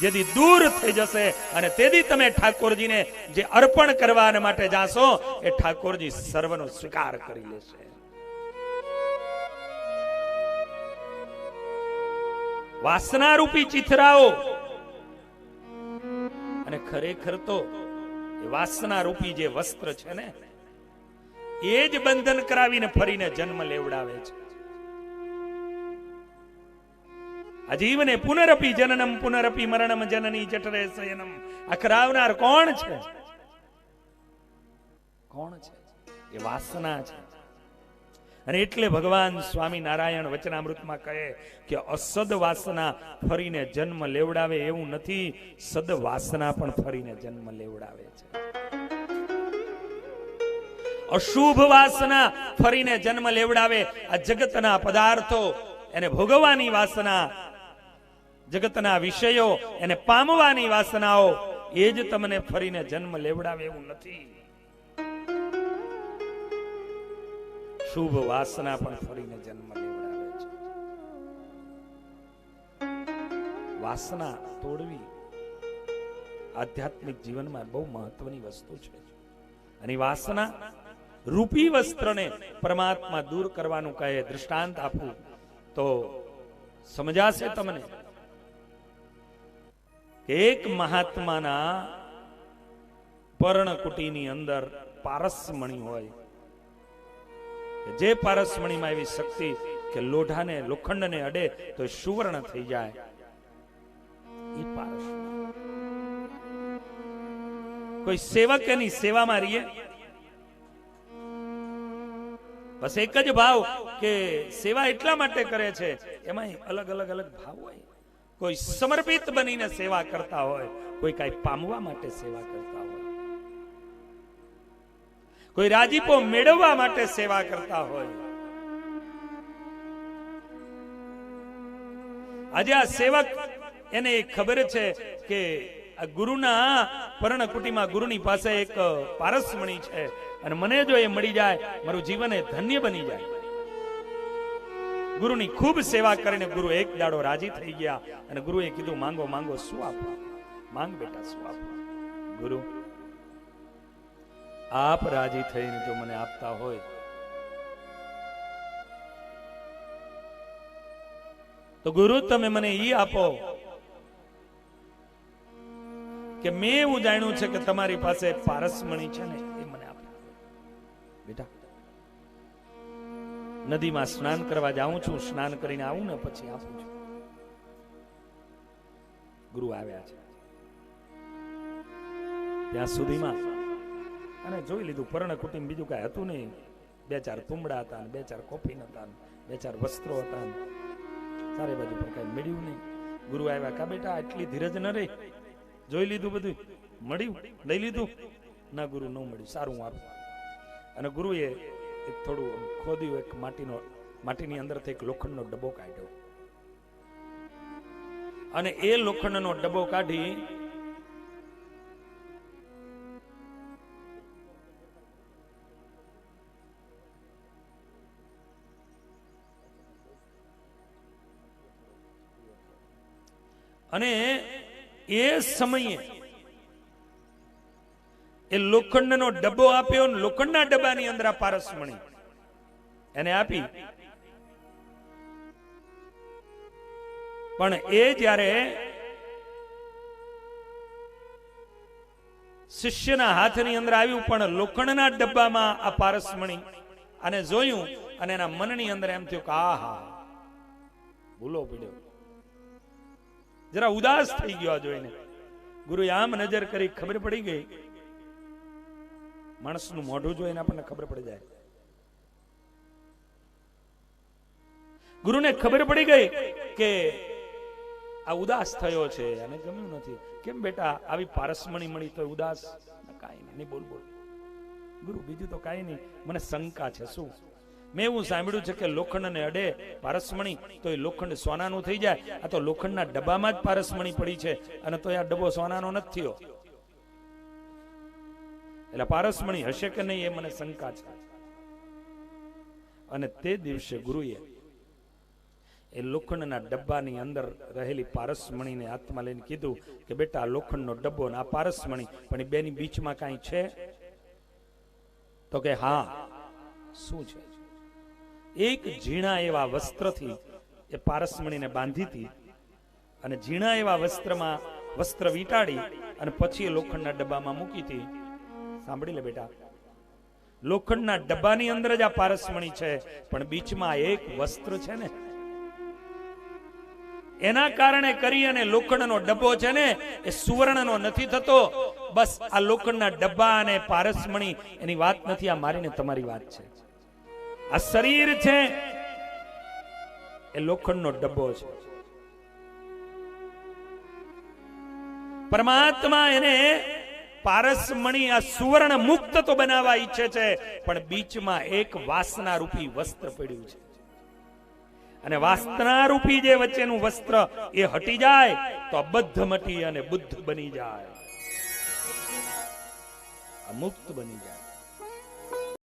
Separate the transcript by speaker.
Speaker 1: જેથી દૂર થઈ જશે અને તેથી તમે ઠાકોરજીને જે અર્પણ કરવા માટે જાશો, એ ઠાકોરજી સર્વનો સ્વીકાર કરી લેશે. વાસના રૂપી ચિથરાઓ. અને ખરેખર તો વાસનારૂપી રૂપી જે વસ્ત્ર છે ને, એ જ બંધન કરાવીને ફરીને જન્મ લેવડાવે છે. અજીવને પુનરપી જનનમ, પુનરપી મરણમ, જનની જઠરે શયનમ. આ કોણ છે? કોણ છે? એ વાસના છે. અને એટલે ભગવાન સ્વામી નારાયણ વચનામૃતમાં કહે કે અસદ વાસના ફરીને જન્મ લેવડાવે એવું નથી, સદ વાસના પણ ફરીને જન્મ લેવડાવે છે. અશુભ વાસના ફરીને જન્મ લેવડાવે આ જગતના પદાર્થો, એને ભોગવવાની વાસના જગતના વિષયો એને પામવાની વાસનાઓ, એ જ તમને ફરીને જન્મ લેવડાવે એવું નથી. શુભ વાસના પણ ફરીને જન્મ લેવડાવે છે. વાસના તોડવી આધ્યાત્મિક જીવનમાં બહુ મહત્વની વસ્તુ છે. અને વાસના રૂપી વસ્ત્રને પરમાત્મા દૂર કરવાનું કહે દૃષ્ટાંત આપું તો સમજાશે તમને? એક મહાત્માના પર્ણકુટીની અંદર પારસમણી હોય. જે પારસમણીમાં એવી શક્તિ કે લોઢાને, લોખંડને અડે તો સુવર્ણ થઈ જાય. એ પારસ કોઈ સેવક એની સેવામાં રહીએ? બસ એક જ ભાવ કે સેવા એટલા માટે કરે છે એમાં અલગ અલગ અલગ ભાવ હોય. કોઈ સમર્પિત બનીને સેવા કરતા હોય, કોઈ કઈ પામવા માટે સેવા કરતા હોય. કોઈ રાજીપો મેળવવા માટે સેવા કરતા હોય. આજે આ સેવક, એને એ ખબર છે કે આ ગુરુના પર્ણકુટીમાં ગુરુની પાસે એક પારસમણી છે. અને મને જો એ મળી જાય, મારું જીવન એ ધન્ય બની જાય. ગુરુની ખૂબ સેવા કરીને ગુરુ એક દાડો રાજી થઈ ગયા અને ગુરુએ કીધું, માંગો માંગો, શું આપો? માંગ બેટા, શું આપો? ગુરુ, આપ રાજી થઈને જો મને આપતા હોય તો ગુરુ, તમે મને ઈ આપો કે મેં એવું જાણ્યું છે કે તમારી પાસે પારસમણી છે ને, એ મને આપો બેટા નદીમાં સ્નાન કરવા જાઉં છું, સ્નાન કરીને આવું ને પછી આપું છું. ગુરુ આવ્યા છે. ત્યાં સુધીમાં અને જોઈ લીધું, પર્ણ કુટુંબ બીજું કાંઈ હતું નહીં. બે ચાર તુંબડા હતા બે ચાર કોફીન હતા બે ચાર વસ્ત્રો હતા સારી બાજુ પર કાંઈ મળ્યું નહીં. ગુરુ આવ્યા, કા બેટા, આટલી ધીરજ ન રહી? જોઈ લીધું બધું? મળ્યું? લઈ લીધું? ના ગુરુ, ન મળ્યું. સારું આપું. અને ગુરુએ એક થોડું ખોદ્યું, એક માટીનો, માટીની અંદરથી એક લોખંડનો ડબ્બો કાઢ્યો. અને એ લોખંડનો ડબ્બો કાઢી અને એ સમયે એ લોખંડનો ડબ્બો આપ્યો ને લોખંડના ડબ્બાની અંદર આ પારસમણી એને આપી. પણ એ જ્યારે શિષ્યના હાથની અંદર આવ્યું, પણ લોખંડના ડબ્બામાં આ પારસમણી અને જોયું, અને એના મનની અંદર એમ થયું કે આહા, ભૂલો પડ્યો. જરા ઉદાસ થઈ ગયો જોઈને. ગુરુએ આમ નજર કરી, ખબર પડી ગઈ. માણસનું મોઢું જોઈને આપણને ખબર પડી જાય. ગુરુને ખબર પડી ગઈ કે આ ઉદાસ થયો છે, અને ગમ્યું નથી. કેમ બેટા, આવી પારસમણી મળી તો ઉદાસ? કાંઈ નહીં બોલ બોલ. ગુરુ, બીજું તો કાંઈ નહીં. મને શંકા છે, શું? મેં એવું સાંભળ્યું છે કે લોખંડને અડે પારસમણી, તો એ લોખંડ સોનાનું થઈ જાય. આ તો લોખંડના ડબ્બામાં જ પારસમણી પડી છે, અને તો આ ડબ્બો સોનાનો નથી થયો. એટલે પારસમણી હશે કે નહીં એ મને શંકા છે. અને તે દિવસે ગુરુએ એ લોખંડના ડબ્બાની અંદર રહેલી પારસમણીને હાથમાં લઈને કીધું કે બેટા આ લોખંડનો ડબ્બો ને આ પારસમણી, પણ એ બેની બીચમાં કાંઈ છે? તો કે હા. શું છે? એક ઝીણા એવા વસ્ત્રથી એ પારસમણીને બાંધી હતી અને ઝીણા એવા વસ્ત્રમાં વસ્ત્ર વીંટાડી અને પછી એ લોખંડના ડબ્બામાં મૂકી હતી. સાંભળી લે બેટા. લોખંડના ડબ્બાની અંદર જ આ પારસમણી છે, પણ બીચમાં એક વસ્ત્ર છે ને. એના કારણે કરી અને લોખંડનો ડબ્બો છે ને, એ સુવર્ણનો નથી થતો. બસ આ લોખંડના ડબ્બા અને પારસમણી, એની વાત નથી, આ મારીને તમારી વાત છે. આ શરીર છે, એ લોખંડનો ડબ્બો છે. પરમાત્મા એને પારસમણી આ સુવર્ણ મુક્ત તો બનાવવા ઈચ્છે છે, પણ બીચમાં એક વાસના રૂપી વસ્ત્ર પડ્યું છે. અને વાસના રૂપી જે વચ્ચેનું વસ્ત્ર એ હટી જાય, તો અબદ્ધ મટી અને બુદ્ધ બની જાય. મુક્ત બની જાય.